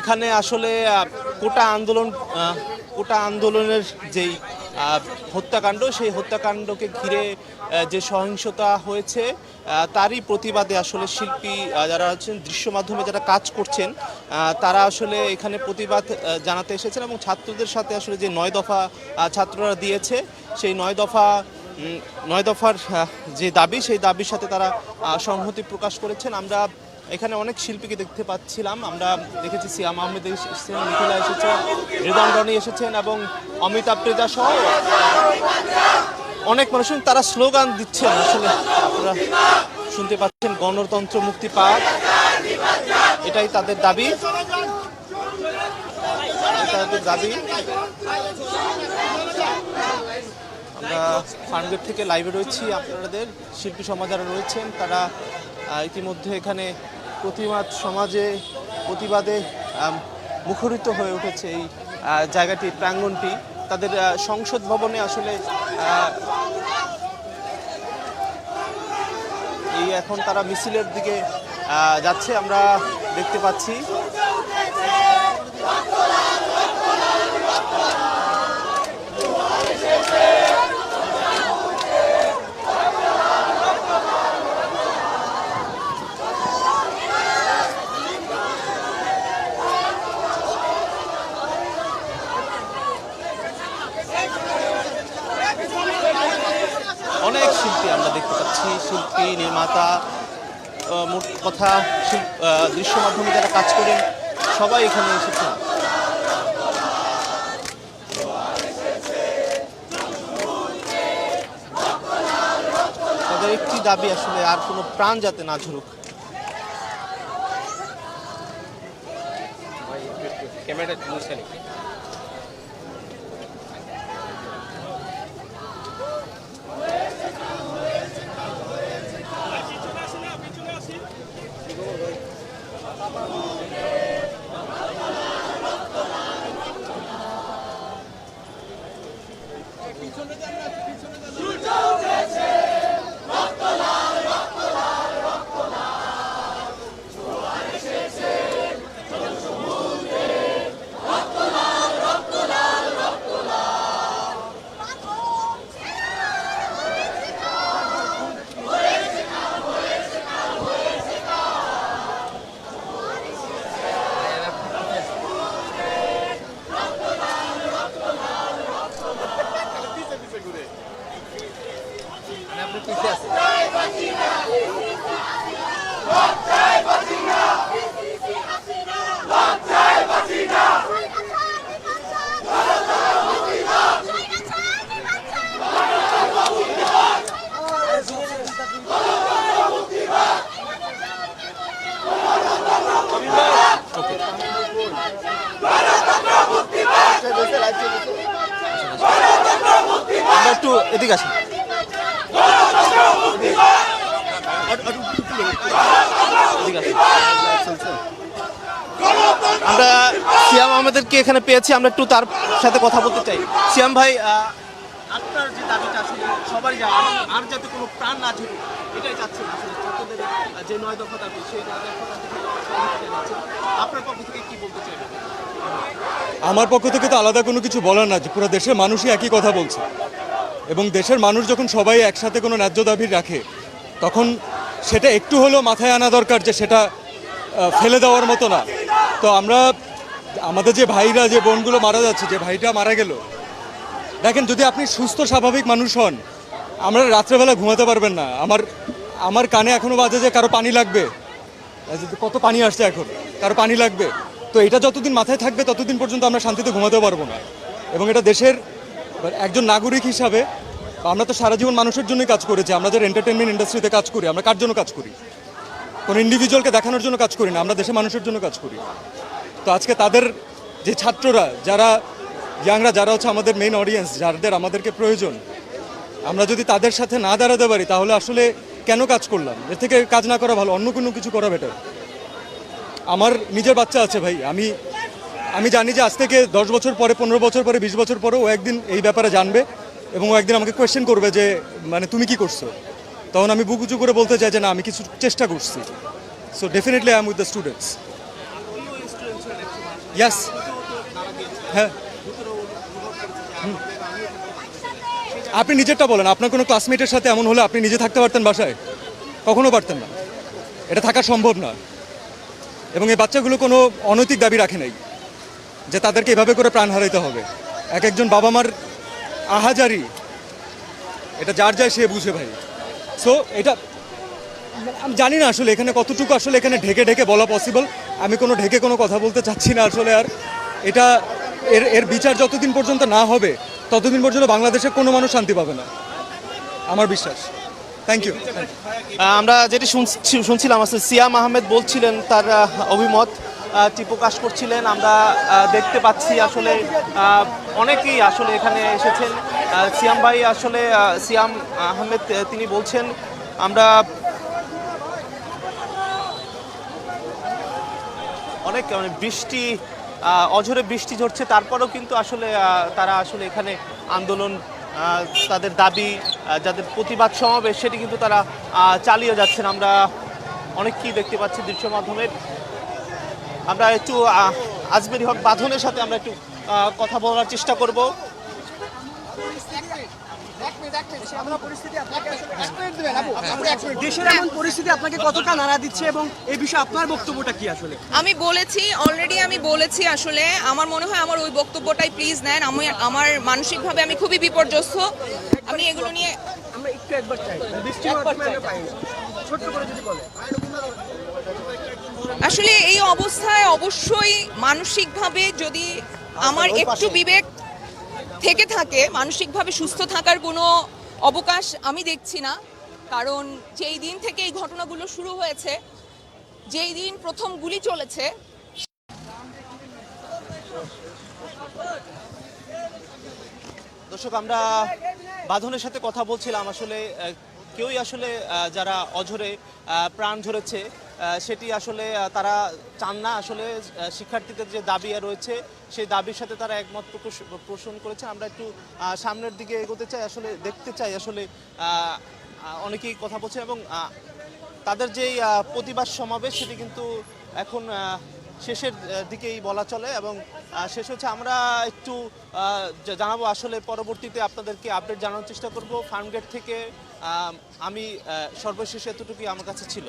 এখানে আসলে কোটা আন্দোলন কোটা আন্দোলনের যেই হত্যাকাণ্ড, সেই হত্যাকাণ্ডকে ঘিরে যে সহিংসতা হয়েছে তারই প্রতিবাদে আসলে শিল্পী যারা আছেন, দৃশ্য মাধ্যমে যারা কাজ করছেন তারা আসলে এখানে প্রতিবাদ জানাতে এসেছেন এবং ছাত্রদের সাথে আসলে যে নয় দফা ছাত্ররা দিয়েছে, সেই নয় দফা নয় দফার যে দাবি, সেই দাবির সাথে তারা সংহতি প্রকাশ করেছেন। আমরা এখানে অনেক শিল্পীকে দেখতে পাচ্ছিলাম। আমরা দেখেছি সিয়াম আহমেদ এসেছেন মিথিলা এসেছেন রিদন রনি এসেছেন এবং অমিতাভ প্রেজা সহ অনেক মানুষ। তারা স্লোগান দিচ্ছেন। আসলে আপনারা শুনতে পাচ্ছেন গণতন্ত্র মুক্তি পাক। এটাই তাদের দাবি। তাদের দাবি। আমরা ফার্মগেট থেকে লাইভে রয়েছি আপনাদের। শিল্পী সমাজ রয়েছেন, তারা ইতিমধ্যে এখানে প্রতিবাদ সমাজে, প্রতিবাদে মুখরিত হয়ে উঠেছে এই জায়গাটি প্রাঙ্গণটি তাদের সংসদ ভবনে আসলে এই এখন তারা মিছিলের দিকে যাচ্ছে, আমরা দেখতে পাচ্ছি অনেক শিল্পী আমরা দেখতে পাচ্ছি আহ, মোট কথা দৃশ্য মাধ্যমে যারা কাজ করেন সবাই এখানে এসেছেন। তাদের একটি দাবি আসলে আর কোনো প্রাণ যাতে না ঝরুক। ক্যামেরাটা একটু এদিকে আসি এদিকে আসি। আমরা সিয়াম আমাদেরকে এখানে পেয়েছি, আমরা একটু তার সাথে কথা বলতে চাই। সিয়াম ভাই আপনার যে দাবিটা আর- যাতে কোনো প্রাণ না এটাই ছাত্রদের যে নয় দফা দাবি সেই নয় দফা। আপনার পক্ষ থেকে কি বলতে চাইবেন? আমার পক্ষ থেকে তো আলাদা কোনো কিছু বলার না পুরো দেশের মানুষই একই কথা বলছে। এবং দেশের মানুষ যখন সবাই একসাথে কোনো ন্যায্য দাবি রাখে, তখন সেটা একটু হলেও মাথায় আনা দরকার যে সেটা ফেলে দেওয়ার মতো না। তো আমরা, আমাদের যে ভাইরা, যে বোনগুলো মারা যাচ্ছে, যে ভাইটা মারা গেল, দেখেন যদি আপনি সুস্থ, স্বাভাবিক মানুষ হন, আমরা রাত্রেবেলা ঘুমাতে পারবেন না। আমার আমার কানে এখনও বাজে যে কারও পানি লাগবে। কত পানি আসছে এখন, কারও পানি লাগবে। তো এটা যতদিন মাথায় থাকবে, ততদিন পর্যন্ত আমরা শান্তিতে ঘুমাতে পারব না। এবং এটা দেশের একজন নাগরিক হিসাবে আমরা তো সারা জীবন মানুষের জন্যই কাজ করেছি, আমরা যারা এন্টারটেনমেন্ট ইন্ডাস্ট্রিতে কাজ করি, আমরা কার জন্য কাজ করি? কোনো ইন্ডিভিজুয়ালকে দেখানোর জন্য কাজ করি না, আমরা দেশের মানুষের জন্য কাজ করি। তো আজকে তাদের যে ছাত্ররা, যারা ইয়াংরা যারা হচ্ছে আমাদের মেইন অডিয়েন্স যাদের আমাদেরকে প্রয়োজন, আমরা যদি তাদের সাথে না দাঁড়াতে পারি, তাহলে আসলে কেন কাজ করলাম? এর থেকে কাজ না করা ভালো, অন্য কোনো কিছু করা বেটার আমার নিজের বাচ্চা আছে ভাই, আমি আমি জানি যে আজ থেকে দশ বছর পরে, পনেরো বছর পরে, বিশ বছর পরে ও একদিন এই ব্যাপারে জানবে। এবং ও একদিন আমাকে কোয়েশ্চেন করবে যে মানে তুমি কি করছ? তখন আমি বুক উঁচু করে বলতে চাই যে, না, আমি কিছু চেষ্টা করছি। So definitely I am with the students yes হ্যাঁ। আপনি নিজেরটা বলেন, আপনার কোনো ক্লাসমেটের সাথে এমন হলে আপনি নিজে থাকতে পারতেন বাসায়? কখনো পারতেন না। এটা থাকা সম্ভব না। এবং এই বাচ্চাগুলো কোনো অনৈতিক দাবি রাখে নাই যে, তাদেরকে এভাবে করে প্রাণ হারাইতে হবে। এক একজন বাবা মার আহাজারি। এটা যার যায় সে বুঝে ভাই। সো এটা আমি জানি না আসলে এখানে কতটুকু আসলে এখানে ঢেকে ঢেকে বলা পসিবল আমি কোনো ঢেকে কোনো কথা বলতে চাচ্ছি না আসলে আর। এটা এর এর বিচার যতদিন পর্যন্ত না হবে, ততদিন পর্যন্ত বাংলাদেশে কোনো মানুষ শান্তি পাবে না। আমার বিশ্বাস। থ্যাংক ইউ আমরা যেটি শুনছি, শুনছিলাম, আসলে সিয়াম আহমেদ বলছিলেন তার অভিমত। প্রকাশ করছিলেন। আমরা দেখতে পাচ্ছি আসলে অনেকেই আসলে এখানে এসেছেন। সিয়াম ভাই আসলে সিয়াম আহমেদ তিনি বলছেন, আমরা অনেক মানে বৃষ্টি অঝরে বৃষ্টি ঝরছে, তারপরেও কিন্তু আসলে তারা আসলে এখানে আন্দোলন তাদের দাবি যাদের প্রতিবাদ সমাবেশ, সেটি কিন্তু তারা চালিয়ে যাচ্ছেন। আমরা অনেককেই দেখতে পাচ্ছি দৃশ্য মাধ্যমে আমরা একটু আজমেরি হক বাঁধনের সাথে আমরা একটু কথা বলার চেষ্টা করব। দেশের এমন পরিস্থিতি আপনাকে কতটা নাড়া দিচ্ছে এবং এই বিষয়ে আপনার বক্তব্যটা কি আসলে? আমি বলেছি অলরেডি আমি বলেছি আসলে আমার মনে হয় আমার ওই বক্তব্যটাই প্লিজ নেন। আমি আমার মানসিকভাবে আমি খুবই বিপর্যস্ত। আমি এগুলো নিয়ে আমরা একটু একবার চাই। বৃষ্টির মাধ্যমে আমরা পাইনি ছোট্ট করে যদি বলে আসলে এই অবস্থায় অবশ্যই মানসিকভাবে যদি আমার একটু বিবেক থেকে থাকে মানসিকভাবে সুস্থ থাকার কোনো অবকাশ আমি দেখছি না। কারণ যেই দিন থেকে এই ঘটনাগুলো শুরু হয়েছে যেই দিন প্রথম গুলি চলেছে দর্শক আমরা বাঁধনের সাথে কথা বলছিলাম। আসলে কেউই আসলে যারা অঝরে প্রাণ ঝরেছে সেটি আসলে তারা চান না। আসলে শিক্ষার্থীদের যে দাবি রয়েছে, সেই দাবির সাথে তারা একমত পোষণ করেছে। আমরা একটু সামনের দিকে এগোতে চাই, আসলে দেখতে চাই, আসলে অনেকেই কথা বলছে এবং তাদের যেই প্রতিবাদ সমাবেশ, সেটি কিন্তু এখন শেষের দিকেই বলা চলে এবং শেষ হচ্ছে। আমরা একটু জানাব, আসলে পরবর্তীতে আপনাদেরকে আপডেট জানানোর চেষ্টা করব। ফার্মগেট থেকে আমি সর্বশেষ এতটুকুই আমার কাছে ছিল।